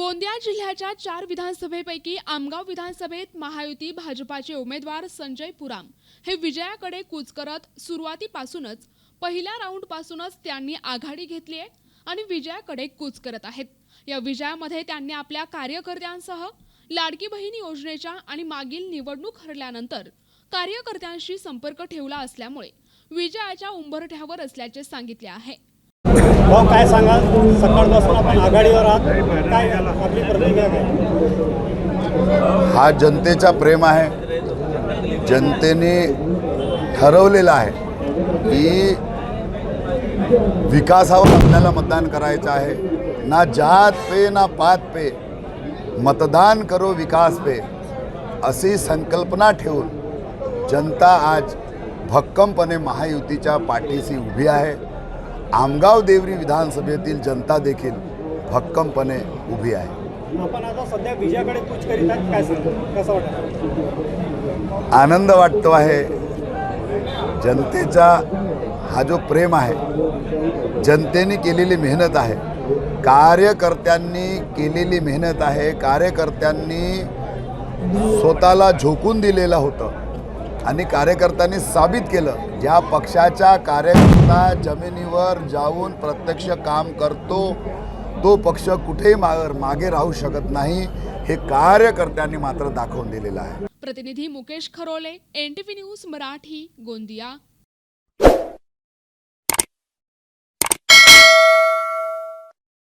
गोंदिया जिल्ह्याच्या चार विधानसभेपैकी आमगाव विधानसभेत महायुती भाजपाचे उमेदवार संजय पुराम. हे विजयाकडे कूच करत सुरुवातीपासूनच पहिल्या राऊंडपासूनच त्यांनी आघाडी घेतली आहे आणि विजयाकडे कूच करत आहेत. या विजयामध्ये त्यांनी आपल्या कार्यकर्त्यांसह लाडकी बहीण योजनेच्या आणि मागील निवडणूक हरल्यानंतर कार्यकर्त्यांशी संपर्क ठेवला असल्यामुळे विजयाच्या उंबरठ्यावर असल्याचे सांगितले आहे. भाऊ काय सांगाल? सकाळपासून आपण आघाडीवर आहात. काय आपली प्रतिक्रिया काय? हा जनतेचा प्रेम आहे. जनतेने ठरवलेलं आहे की विकासावर आपल्याला मतदान करायचं आहे. ना जात पे ना पात पे. मतदान करो विकास पे. अशी संकल्पना ठेवून जनता आज भक्कमपणे महायुतीच्या पाठीशी उभी आहे. आमगाव देवरी विधानसभेतील जनता देखील भक्कमपणे उभी आहे. आनंद वाटतो आहे. जनतेचा हा जो प्रेम आहे जनतेने केलेली मेहनत आहे कार्यकर्त्यांनी केलेली मेहनत आहे कार्यकर्त्यांनी स्वतःला झोकून दिलेलं होतं. आणि कार्यकर्त्यांनी साबित केलं ज्या पक्षाच्या कार्यकर्ता जमिनीवर जाऊन प्रत्यक्ष काम करतो तो पक्ष कुठेही मा मागे राहू शकत नाही हे कार्यकर्त्यांनी मात्र दाखवून दिलेलं आहे. प्रतिनिधी मुकेश खरोले एनटीव्ही न्यूज मराठी गोंदिया.